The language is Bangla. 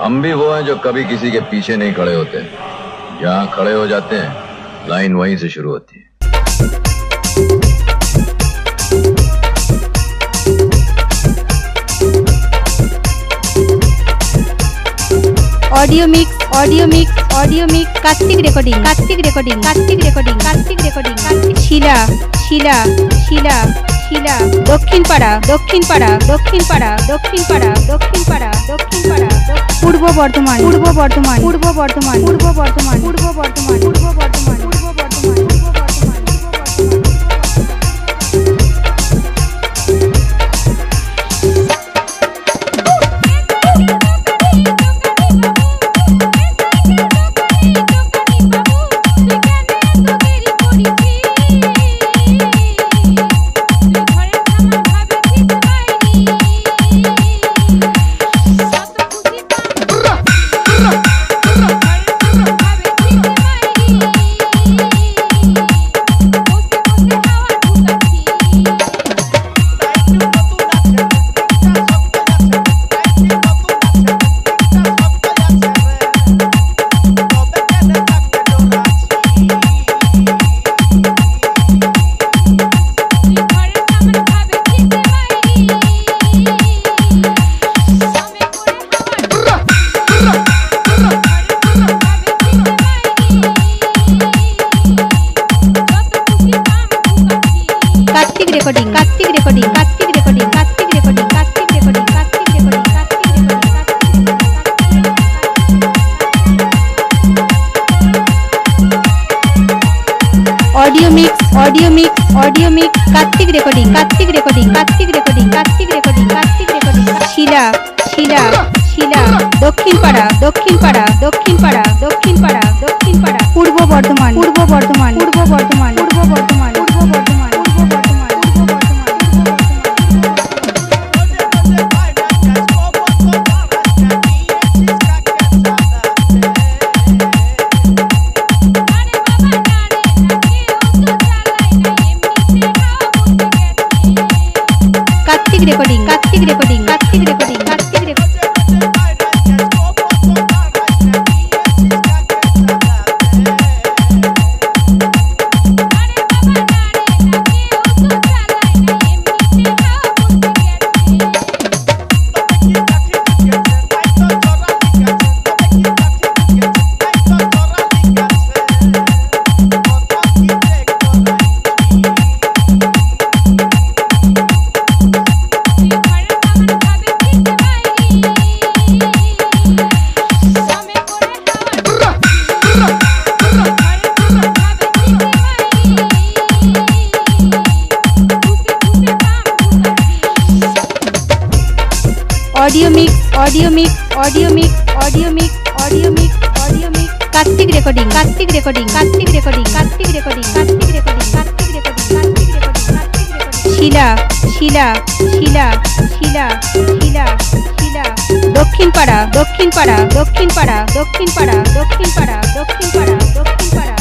हम भी वो हैं जो कभी किसी के पीछे नहीं खड़े होते जहाँ खड़े हो जाते हैं लाइन वहीं से शुरू होती है audio mix audio mix audio mix Kartik recording Kartik recording Kartik recording Kartik recording Kartik Shila Shila Shila Shila Dakshin Para Dakshin পাড়া দক্ষিণপাড়া দক্ষিণপাড়া পূর্ব বর্ধমান পূর্ব বর্ধমান। পূর্ব Bardhaman Purba Bardhaman Purba Bardhaman. Mix audio mix Kartik recording Kartik recording Kartik recording Kartik recording Kartik recording Shila Shila Shila, Dakshin Para Dakshin পাড়া দক্ষিণ পাড়া দক্ষিণ পাড়া দক্ষিণ পাড়া, পূর্ব Bardhaman Purba Bardhaman Purba Bardhaman audio mix audio mix audio mix audio mix audio mix Kartik recording Kartik recording Kartik recording Kartik recording Kartik recording Kartik recording Kartik recording Kartik recording Shila Shila Shila Shila Shila Shila Dakshin Para Dakshin পাড়া দক্ষিণ পাড়া দক্ষিণ পাড়া দক্ষিণ পাড়া দক্ষিণ পাড়া দক্ষিণ পাড়া